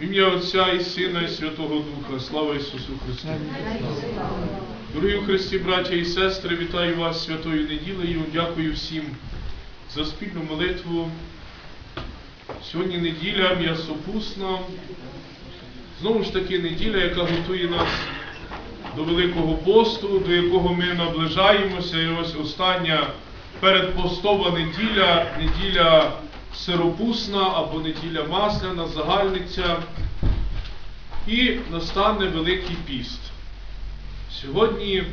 В ім'я Отця і Сина, і Святого Духа. Слава Ісусу Христу! Дорогі Христі, браття і сестри, вітаю вас святою неділею. Дякую всім за спільну молитву. Сьогодні неділя м'ясопусна. Знову ж таки, неділя, яка готує нас до Великого посту, до якого ми наближаємося. І ось остання передпостова неділя, неділя сиропусна або неділя масляна, загальниця. І настане Великий піст. Сьогодні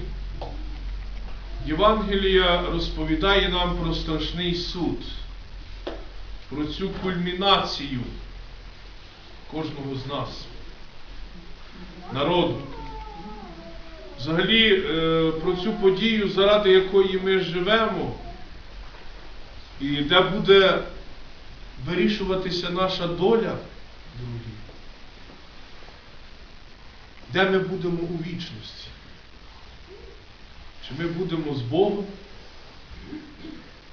Євангелія розповідає нам про страшний суд, про цю кульмінацію кожного з нас, народу. Взагалі е, про цю подію, заради якої ми живемо, і де буде вирішуватися наша доля, другі, де ми будемо у вічності. Чи ми будемо з Богом,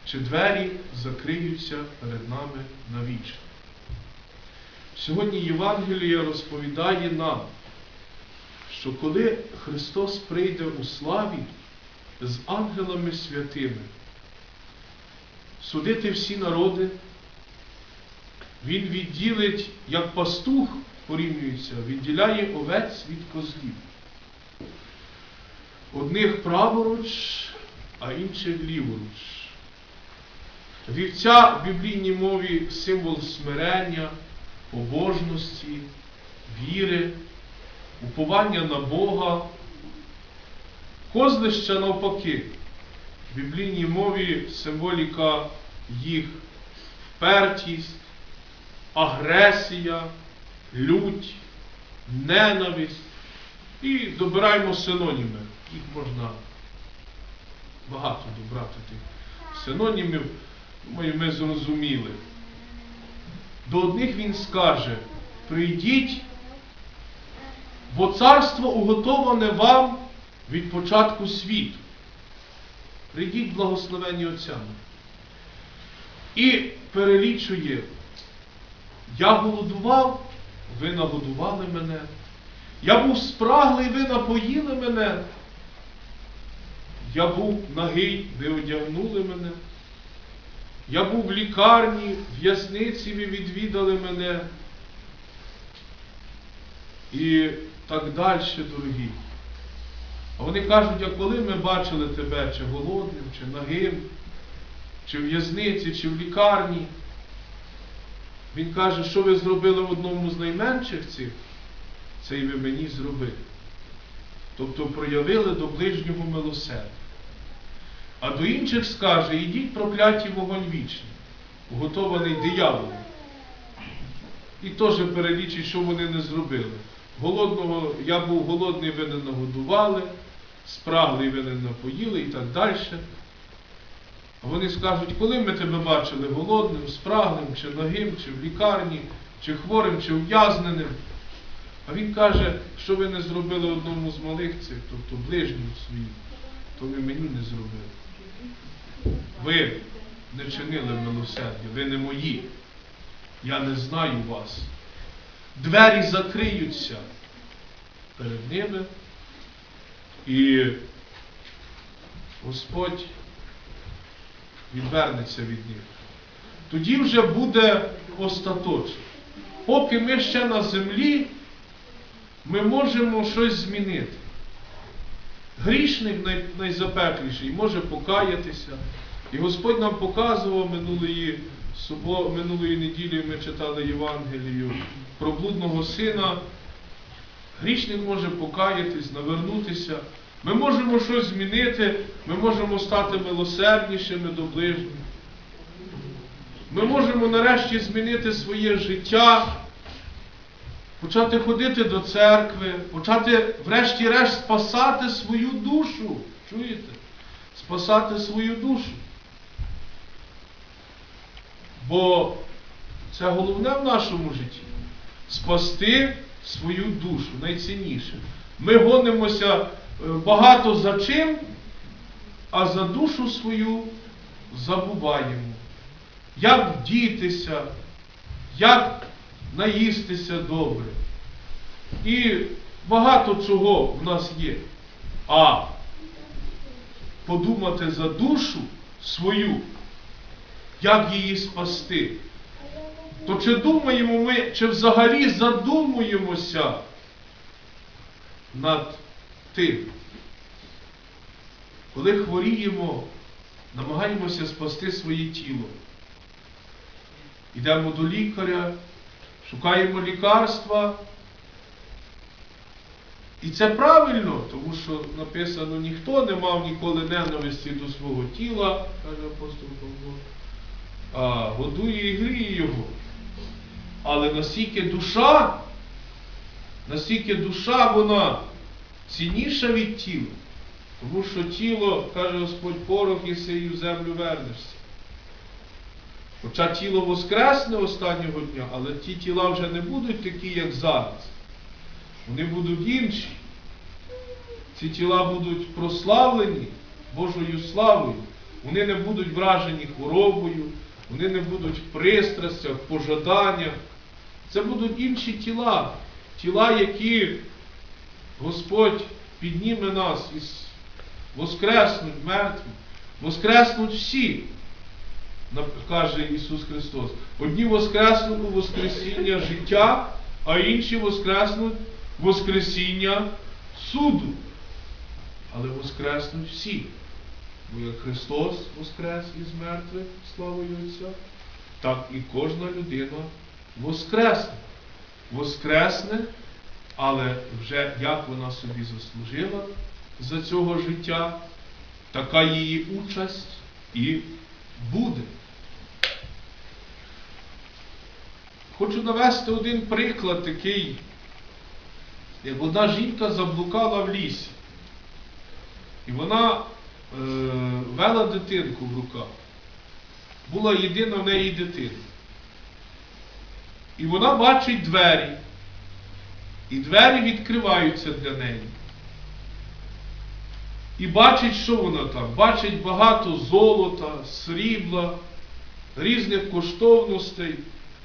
чи двері закриються перед нами навічно. Сьогодні Євангелія розповідає нам, що коли Христос прийде у славі з ангелами святими, судити всі народи, Він відділить, як пастух порівнюється, відділяє овець від козлів. Одних праворуч, а інших ліворуч. Вівця в біблійній мові символ смирення, побожності, віри, уповання на Бога. Козлища навпаки. В біблійній мові символіка їх впертість, агресія, лють, ненависть. І добираємо синоніми. Їх можна багато добрати тих синонімів. Думаю, ми зрозуміли. До одних він скаже: прийдіть, бо царство уготоване вам від початку світу. Прийдіть благословені отцями. І перелічує, я голодував, ви нагодували мене. Я був спраглий, ви напоїли мене. Я був нагий, ви одягнули мене. Я був в лікарні, в в'язниці ви відвідали мене. І так далі, дорогі. А вони кажуть, а коли ми бачили тебе чи голодним, чи нагим, чи в в'язниці, чи в лікарні, він каже, що ви зробили одному з найменших цих, це і ви мені зробили. Тобто проявили до ближнього милосердя. А до інших скаже, ідіть прокляті вогонь вічний, уготований дияволом. І теж перелічить, що вони не зробили. Голодного, я був голодний, ви не нагодували, спраглий ви не напоїли і так далі. Вони скажуть, коли ми тебе бачили голодним, спраглим, чи нагим, чи в лікарні, чи хворим, чи ув'язненим. А він каже, що ви не зробили одному з малих цих, тобто ближнім своїм, то ви мені не зробили. Ви не чинили милосердя, ви не мої. Я не знаю вас. Двері закриються перед ними. І Господь відвернеться від них. Тоді вже буде остаточно. Поки ми ще на землі, ми можемо щось змінити. Грішник най, найзапекліший може покаятися. І Господь нам показував минулої, субо, минулої неділі ми читали Євангелію про блудного сина. Грішник може покаятись, навернутися. Ми можемо щось змінити, ми можемо стати милосерднішими до ближніх. Ми можемо нарешті змінити своє життя, почати ходити до церкви, почати, врешті-решт, спасати свою душу. Чуєте? Спасати свою душу. Бо це головне в нашому житті спасти свою душу, найцінніше. Ми гонимося багато за чим, а за душу свою забуваємо. Як вдітися, як наїстися добре. І багато чого в нас є. А подумати за душу свою, як її спасти. То чи думаємо ми, чи взагалі задумуємося над тим? Коли хворіємо, намагаємося спасти своє тіло. Йдемо до лікаря, шукаємо лікарства. І це правильно, тому що написано, ніхто не мав ніколи ненависті до свого тіла, каже апостол Павло, а годує і гріє його. Але настільки душа, настільки душа вона цінніша від тіла. Тому що тіло, каже Господь, порох і в землю вернешся. Хоча тіло воскресне останнього дня, але ті тіла вже не будуть такі, як зараз. Вони будуть інші. Ці тіла будуть прославлені Божою славою. Вони не будуть вражені хворобою, вони не будуть в пристрастях, пожаданнях. Це будуть інші тіла, тіла, які Господь підніме нас із воскреснуть мертві, воскреснуть всі, каже Ісус Христос. Одні воскреснуть у Воскресіння життя, а інші воскреснуть Воскресіння суду. Але воскреснуть всі. Бо як Христос воскрес із мертвих, славою Отця, так і кожна людина воскресне. Воскресне, але вже як вона собі заслужила за цього життя, така її участь і буде. Хочу навести один приклад такий, як одна жінка заблукала в лісі. І вона е, вела дитинку в руках. Була єдина в неї дитина. І вона бачить двері. І двері відкриваються для неї. І бачить, що вона там. Бачить багато золота, срібла, різних коштовностей,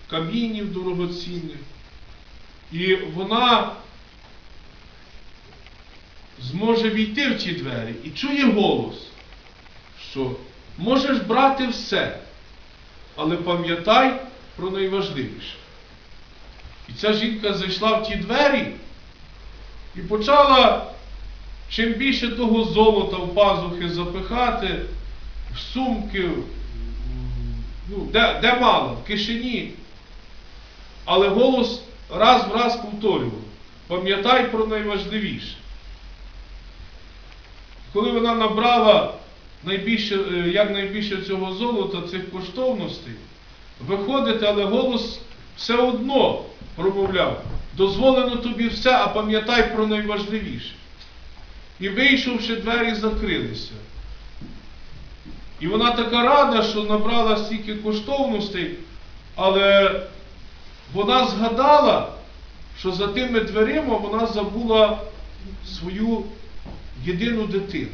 камінів дорогоцінних. І вона зможе війти в ті двері і чує голос, що можеш брати все, але пам'ятай про найважливіше. І ця жінка зайшла в ті двері і почала чим більше того золота в пазухи запихати, в сумки, ну, де, де мало, в кишені. Але голос раз в раз повторював. Пам'ятай про найважливіше. Коли вона набрала найбільше, е, якнайбільше цього золота, цих коштовностей, виходить, але голос все одно промовляв. Дозволено тобі все, а пам'ятай про найважливіше. І вийшовши, двері закрилися. І вона така рада, що набрала стільки коштовностей, але вона згадала, що за тими дверима вона забула свою єдину дитину.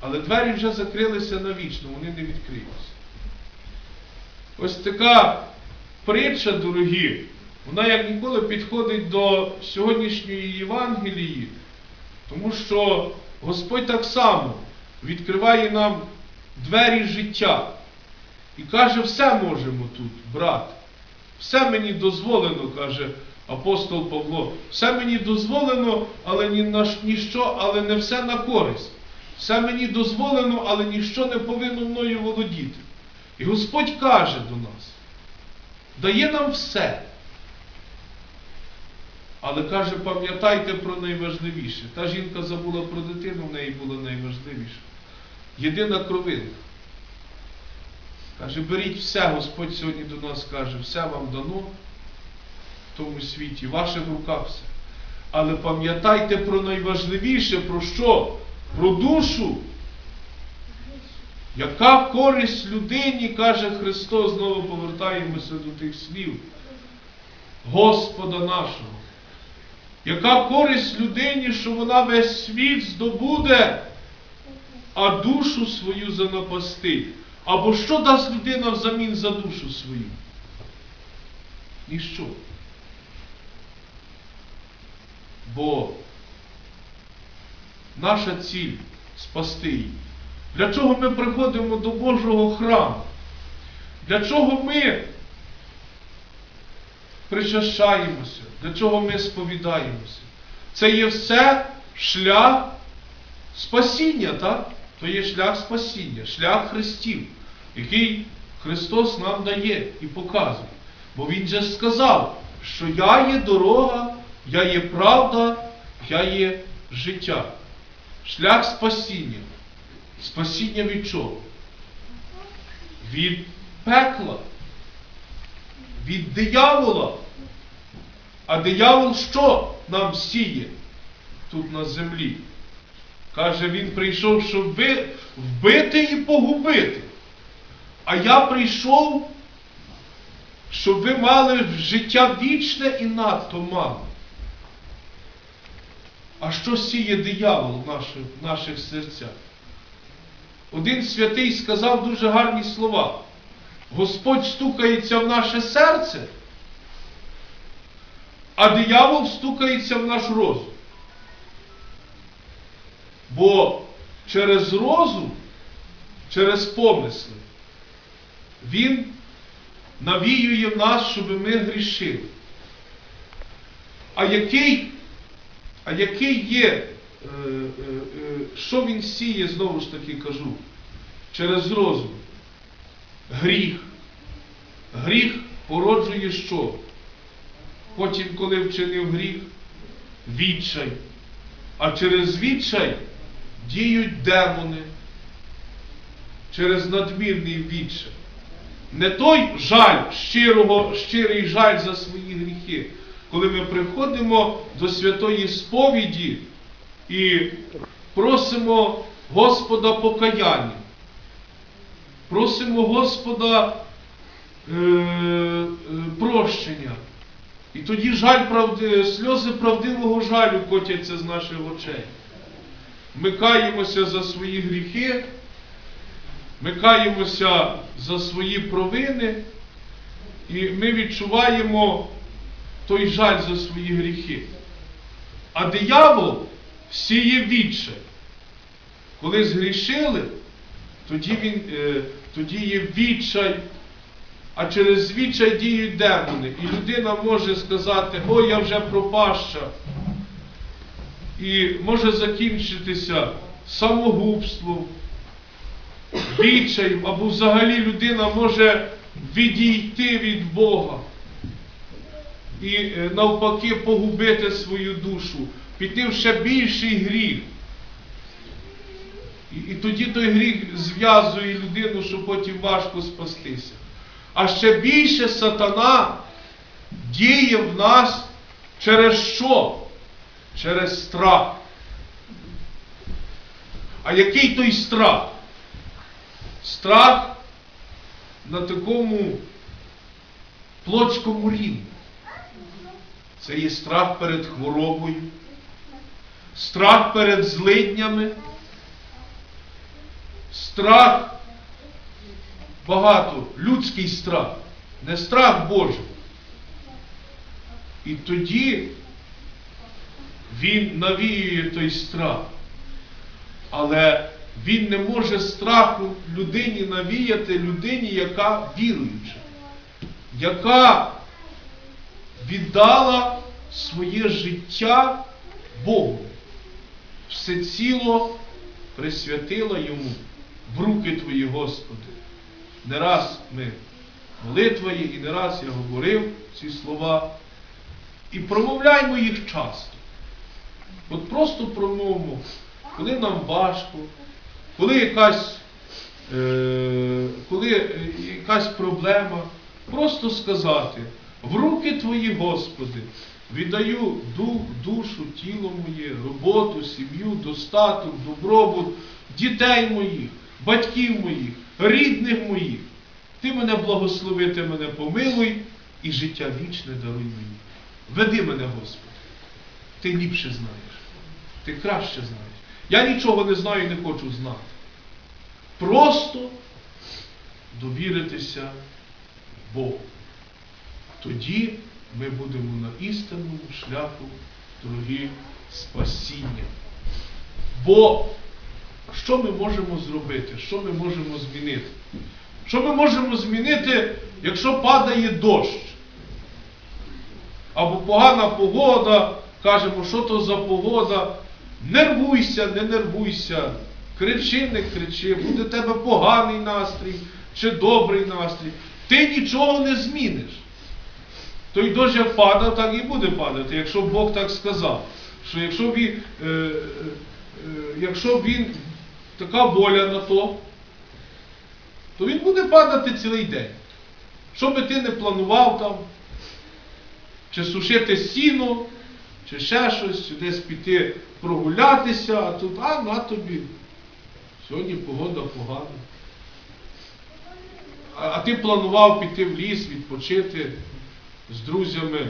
Але двері вже закрилися навічно, вони не відкриються. Ось така притча, дорогі, вона як ніколи підходить до сьогоднішньої Євангелії, тому що Господь так само відкриває нам двері життя і каже, все можемо тут брати. Все мені дозволено, каже апостол Павло. Все мені дозволено, але ні на ніщо, але не все на користь. Все мені дозволено, але ніщо не повинно мною володіти. І Господь каже до нас, дає нам все. Але каже, пам'ятайте про найважливіше. Та жінка забула про дитину, в неї було найважливіше. Єдина кровинка. Каже, беріть все, Господь сьогодні до нас каже, все вам дано в тому світі, в ваших руках все. Але пам'ятайте про найважливіше, про що? Про душу. Яка користь людині, каже Христос, знову повертаємося до тих слів Господа нашого. Яка користь людині, що вона весь світ здобуде, а душу свою занапастить? Або що дасть людина взамін за душу свою? ніщо. Бо наша ціль спасти її. Для чого ми приходимо до Божого храму? Для чого ми причащаємося? Для чого ми сповідаємося? Це є все шлях спасіння, так? То є шлях спасіння, шлях Христів, який Христос нам дає і показує. Бо Він же сказав, що я є дорога, я є правда, я є життя. Шлях спасіння. Спасіння від чого? Від пекла, від диявола. А диявол що нам сіє тут на землі? Каже, він прийшов, щоб ви вбити і погубити. А я прийшов, щоб ви мали життя вічне і надто мало. А що сіє диявол в наших, в наших серцях? Один святий сказав дуже гарні слова. Господь стукається в наше серце, а диявол стукається в наш розум. Бо через розум, через помисли, він навіює в нас, щоб ми грішили. А який, а який є, е, е, е, що він сіє, знову ж таки кажу, через розум? Гріх. Гріх породжує що? Потім, коли вчинив гріх, відчай. А через відчай діють демони. Через надмірний відчай. Не той жаль, щирого, щирий жаль за свої гріхи, коли ми приходимо до святої сповіді і просимо Господа покаяння, просимо Господа прощення. І тоді жаль правди, сльози правдивого жалю котяться з наших очей. Ми каємося за свої гріхи, ми каємося за свої провини, і ми відчуваємо той жаль за свої гріхи. А диявол сіє відчай. Коли згрішили, тоді, він, е, тоді є відчай, а через відчай діють демони. І людина може сказати, ой, я вже пропаща. І може закінчитися самогубством, відчаєм, або взагалі людина може відійти від Бога і е, навпаки погубити свою душу, піти в ще більший гріх. І, і тоді той гріх зв'язує людину, що потім важко спастися. А ще більше сатана діє в нас через що? Через страх. А який той страх? Страх на такому плотському рівні. Це є страх перед хворобою, страх перед злиднями, страх багато, людський страх, не страх Божий. І тоді він навіює той страх. Але він не може страху людині навіяти людині, яка віруюча, яка віддала своє життя Богу, всеціло присвятила йому в руки Твої, Господи. Не раз ми молитва є, і не раз я говорив ці слова. І промовляймо їх часто. От просто промовимо, коли нам важко, коли якась, е, коли якась проблема, просто сказати, в руки Твої, Господи, віддаю дух, душу, тіло моє, роботу, сім'ю, достаток, добробут, дітей моїх, батьків моїх, рідних моїх. Ти мене благослови, ти мене помилуй і життя вічне даруй мені. Веди мене, Господи. Ти ліпше знаєш. Ти краще знаєш. Я нічого не знаю і не хочу знати. Просто довіритися Богу. тоді ми будемо на істинному шляху, дорогі, спасіння. Бо що ми можемо зробити? Що ми можемо змінити? Що ми можемо змінити, якщо падає дощ? Або погана погода, кажемо, що то за погода. Нервуйся, не нервуйся, кричи, не кричи, буде в тебе поганий настрій чи добрий настрій. Ти нічого не зміниш. Той дощ як падав, так і буде падати, якщо Бог так сказав. Що якщо він, е, е, е, якщо він така воля на то, то він буде падати цілий день. Що би ти не планував там, чи сушити сіно, чи ще щось, десь піти прогулятися, а тут, а на тобі. Сьогодні погода погана. А, а ти планував піти в ліс, відпочити з друзями,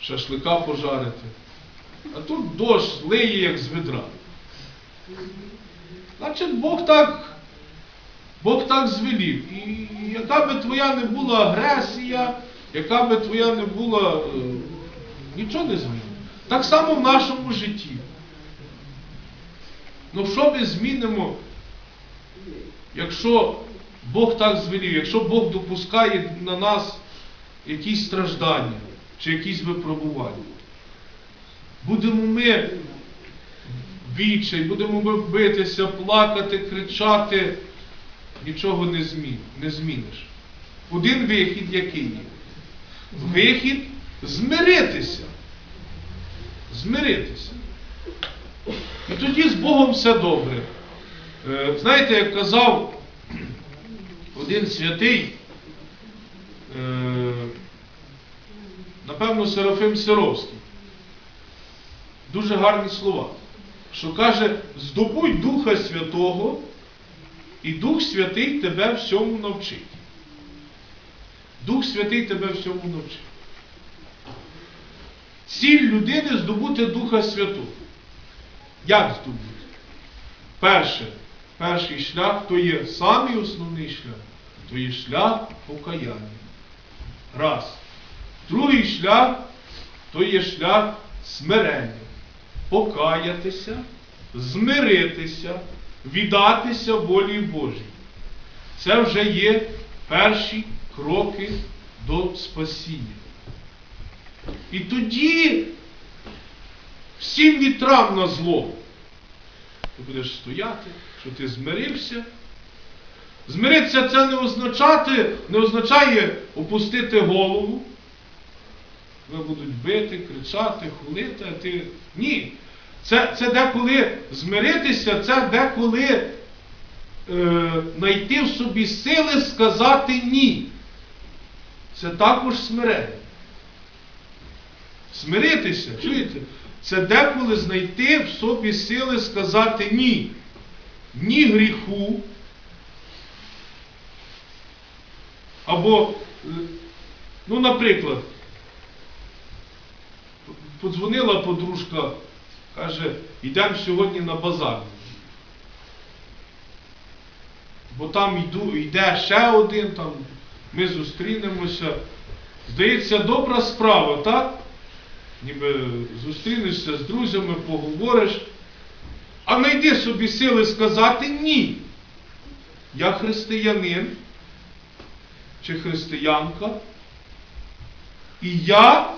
шашлика пожарити. А тут дощ лиє, як з ведра. Значить, Бог так, Бог так звелів. І яка би твоя не була агресія, яка би твоя не була, е, нічого не змінить. Так само в нашому житті. Ну що ми змінимо, якщо Бог так звелів, якщо Бог допускає на нас якісь страждання чи якісь випробування? Будемо ми відчай, будемо ми битися, плакати, кричати, нічого не, змін, не зміниш. Один вихід який є? Вихід змиритися. Змиритися. І тоді з Богом все добре. Е, Знаєте, як казав один святий, е, напевно, Серафим Сировський, дуже гарні слова, що каже, здобудь Духа Святого, і Дух Святий тебе всьому навчить. Дух Святий тебе всьому навчить. Ціль людини здобути Духа Святого. Як здобути? Перше, перший шлях то є самий основний шлях, то є шлях покаяння. Раз. Другий шлях то є шлях смирення. Покаятися, змиритися, віддатися волі Божій. Це вже є перші кроки до спасіння. І тоді всім вітрам на зло. Ти будеш стояти, що ти змирився. Змиритися це не означати, не означає опустити голову. Ви будуть бити, кричати, хулити, а ти. Ні. Це, це деколи змиритися, це деколи е, знайти в собі сили сказати ні. Це також смирення. Смиритися, чуєте? Це деколи знайти в собі сили сказати ні. Ні гріху. Або, е, ну, наприклад, подзвонила подружка, каже, йдемо сьогодні на базар. Бо там йду, йде ще один, там ми зустрінемося. Здається, добра справа, так? Ніби зустрінешся з друзями, поговориш, а знайди собі сили сказати ні. Я християнин чи християнка, і я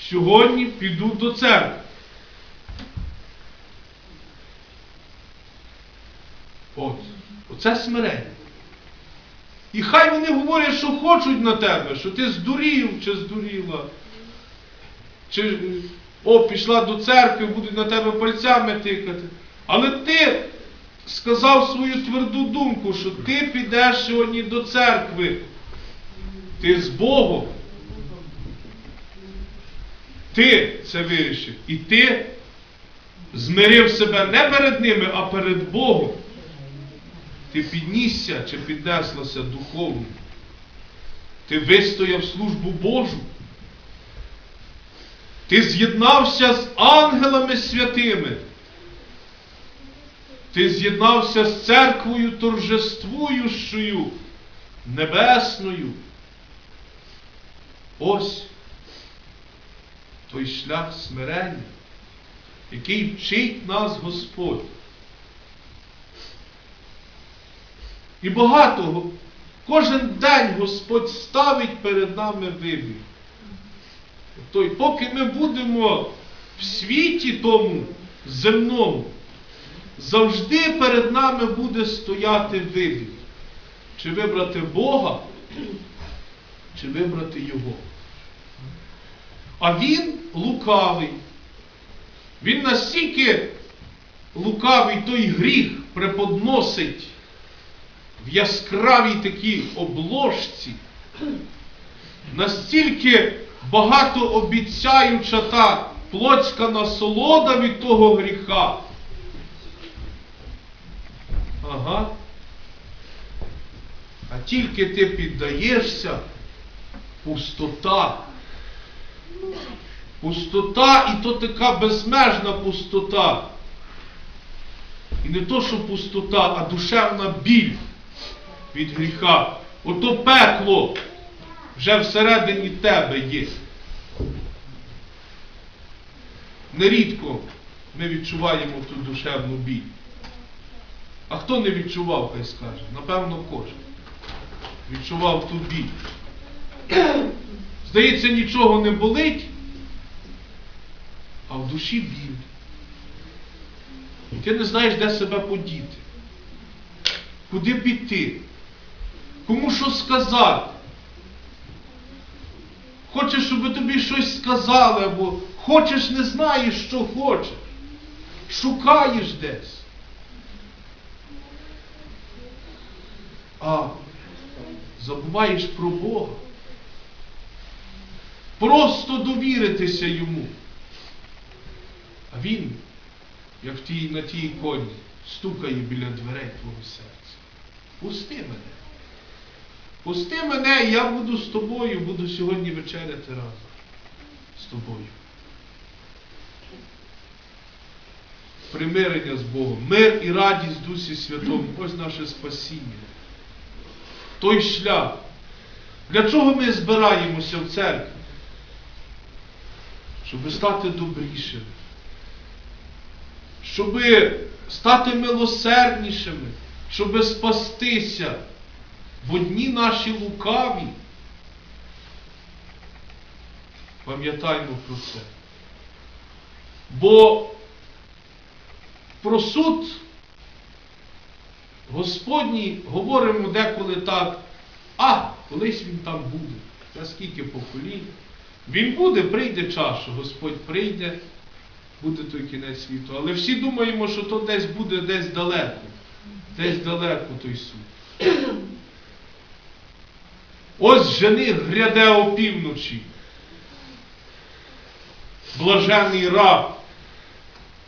сьогодні піду до церкви. От, оце смирення. І хай вони говорять, що хочуть на тебе, що ти здурів чи здуріла. Чи о, пішла до церкви, будуть на тебе пальцями тикати. Але ти сказав свою тверду думку, що ти підеш сьогодні до церкви. Ти з Богом. Ти це вирішив. І ти змирив себе не перед ними, а перед Богом. Ти піднісся чи піднеслася духовно. Ти вистояв службу Божу. Ти з'єднався з ангелами святими. Ти з'єднався з церквою торжествуючою, небесною. Ось той шлях смирення, який вчить нас Господь. І багато, кожен день Господь ставить перед нами вибір. Тобто, поки ми будемо в світі тому земному, завжди перед нами буде стояти вибір. Чи вибрати Бога, чи вибрати Його. А він лукавий. Він настільки лукавий той гріх преподносить в яскравій такій обложці, настільки багато обіцяюча та плотська насолода від того гріха. Ага. А тільки ти піддаєшся, пустота. Пустота і то така безмежна пустота. І не то, що пустота, а душевна біль від гріха. Ото пекло вже всередині тебе є. Нерідко ми відчуваємо ту душевну біль. А хто не відчував, хай скаже? Напевно, кожен. Відчував ту біль. Здається, нічого не болить, а в душі біль. І ти не знаєш, де себе подіти, куди піти, кому що сказати. Хочеш, щоб тобі щось сказали, або хочеш, не знаєш, що хочеш. Шукаєш десь. А забуваєш про Бога. Просто довіритися йому. А він, як в тій, на тій іконі, стукає біля дверей твого серця. Пусти мене. Пусти мене, я буду з тобою, буду сьогодні вечеряти разом з тобою. Примирення з Богом, мир і радість Дусі Святому, ось наше спасіння. Той шлях. Для чого ми збираємося в церкві? Щоб стати добрішими, щоб стати милосерднішими, щоб спастися. Бо дні наші лукаві. Пам'ятаймо про це. Бо про суд Господній говоримо деколи так, а, колись він там буде. Та скільки поколінь. Він буде, прийде час, що Господь прийде, буде той кінець світу. Але всі думаємо, що то десь буде десь далеко. Десь далеко той суд. Ось жени гряде опівночі. Блажений раб,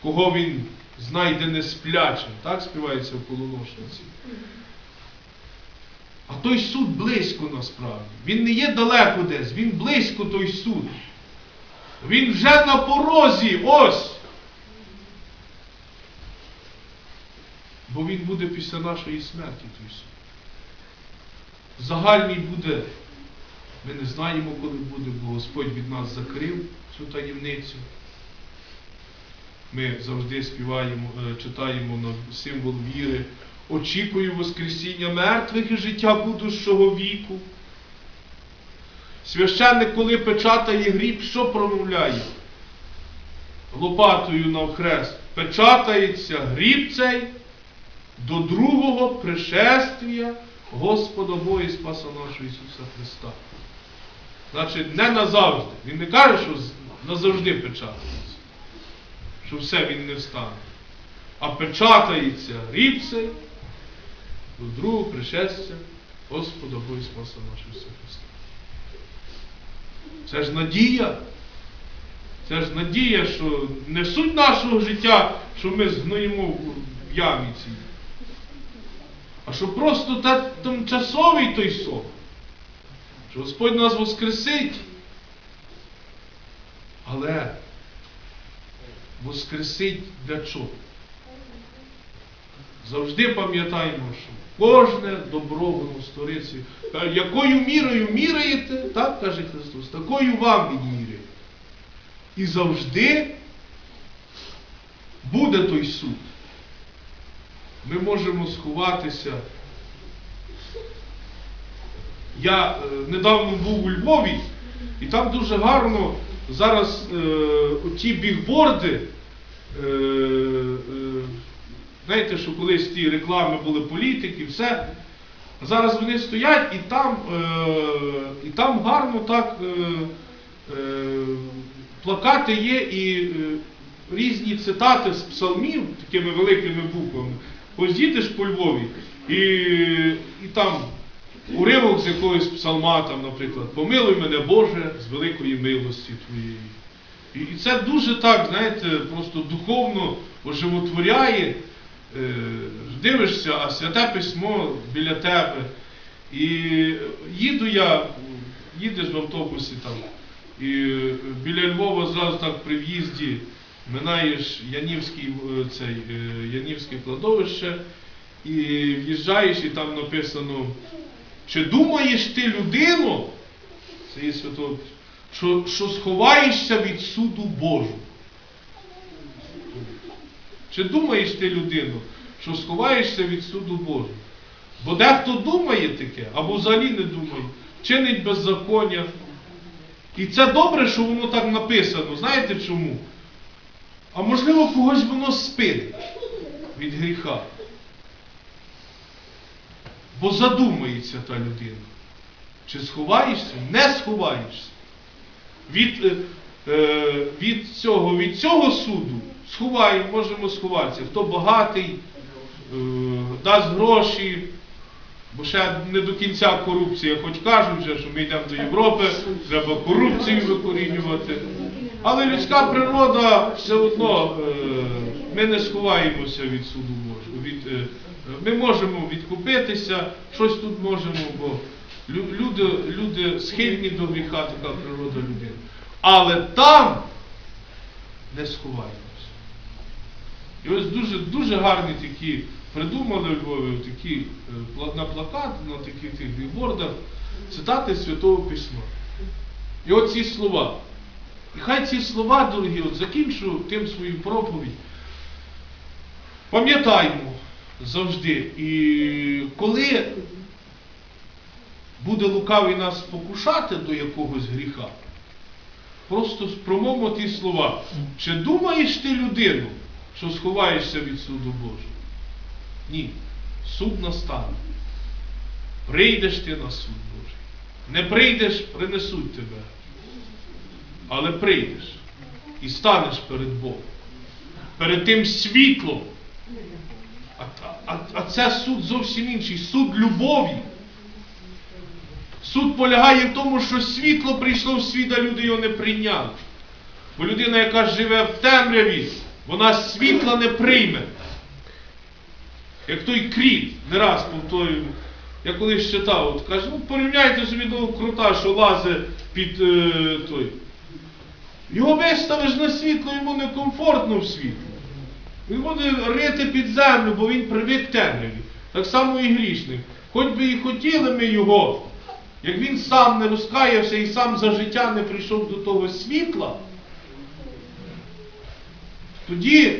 кого він знайде не сплячим. Так співається в полуношниці. А той суд близько насправді. Він не є далеко десь, він близько той суд. Він вже на порозі, ось. Бо він буде після нашої смерті той суд. Загальний буде, ми не знаємо, коли буде, бо Господь від нас закрив цю таємницю. Ми завжди співаємо, е, читаємо на символ віри. Очікую Воскресіння мертвих і життя будущого віку. Священник, коли печатає гріб, що промовляє? Лопатою навхрест. Печатається гріб цей до другого пришествія Господа Бога і Спаса нашого Ісуса Христа. Значить, не назавжди. Він не каже, що назавжди печатається, що все він не встане. А печатається гріб цей до другого пришестя Господа Бога Спаса нашого Ісуса Христа. Це ж надія. Це ж надія, що не суть нашого життя, що ми згноїмо в ямі цій. А що просто та тимчасовий той сон. Що Господь нас воскресить. Але воскресить для чого? Завжди пам'ятаємо, що Кожне добро воно сториться. Якою мірою міряєте, так каже Христос, такою вам відміряє. І завжди буде той суд. Ми можемо сховатися. Я е, недавно був у Львові, і там дуже гарно зараз е, ті бігборди, е, е, знаєте, що колись ті реклами були політики, все. Зараз вони стоять і там, е, і там гарно так е, е, плакати є і різні цитати з псалмів такими великими буквами. Ось їдеш по Львові, і, і там уривок з якогось псалма, там, наприклад, помилуй мене Боже з великої милості твоєї. І це дуже так, знаєте, просто духовно оживотворяє. Е, дивишся, а святе письмо біля тебе. І їду я, їдеш в автобусі там, і біля Львова зразу так при в'їзді минаєш Янівський, е, е, Янівське кладовище, і в'їжджаєш, і там написано, чи думаєш ти людину, це є свято, що, що сховаєшся від суду Божу. Чи думаєш ти людину, що сховаєшся від суду Божого? Бо дехто думає таке, або взагалі не думає, чинить беззаконня. І це добре, що воно так написано. Знаєте чому? А можливо, когось воно спинить від гріха. Бо задумається та людина. Чи сховаєшся? Не сховаєшся. Від, е, е, від, цього, від цього суду сховаємо, можемо сховатися. Хто багатий, е, дасть гроші, бо ще не до кінця корупція, хоч кажуть, вже, що ми йдемо до Європи, треба корупцію викорінювати. Але людська природа все одно, е, ми не сховаємося від суду Божого. Е, ми можемо відкупитися, щось тут можемо, бо люди, люди схильні до гріха, така природа людини. Але там не сховаємося. І ось дуже, дуже гарні такі придумали у Львові такі е, на плакат, на таких тих бігбордах, цитати Святого Письма. І от ці слова. І хай ці слова, дорогі, от закінчу тим свою проповідь. Пам'ятаймо завжди, і коли буде лукавий нас покушати до якогось гріха, просто промовимо ті слова. Чи думаєш ти людину, що сховаєшся від суду Божого? Ні. Суд настане. Прийдеш ти на суд Божий. Не прийдеш, принесуть тебе. Але прийдеш і станеш перед Богом. Перед тим світлом. А, а, а це суд зовсім інший. Суд любові. Суд полягає в тому, що світло прийшло в світ, а люди його не прийняли. Бо людина, яка живе в темряві, вона світла не прийме. Як той кріт, не раз повторюю, я колись читав, от каже, ну порівняйте собі того крута, що лазить під е, той. Його виставиш на світло, йому некомфортно в світлі. Він буде рити під землю, бо він привик темряві. Так само і грішник. Хоч би і хотіли ми його, як він сам не розкаявся і сам за життя не прийшов до того світла, тоді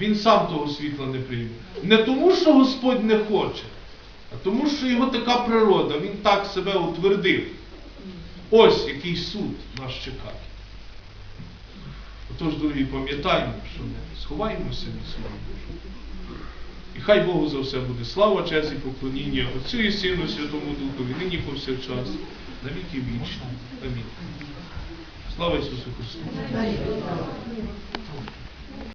він сам того світла не прийме. Не тому, що Господь не хоче, а тому, що його така природа, він так себе утвердив. Ось який суд нас чекає. Отож, дорогі, пам'ятаємо, що не сховаємося від суду Божого. І хай Богу за все буде слава, честь і поклоніння Отцю і Сину, Святому Духові, нині повсякчас, на віки вічні. Амінь. Слава Ісусу Христу!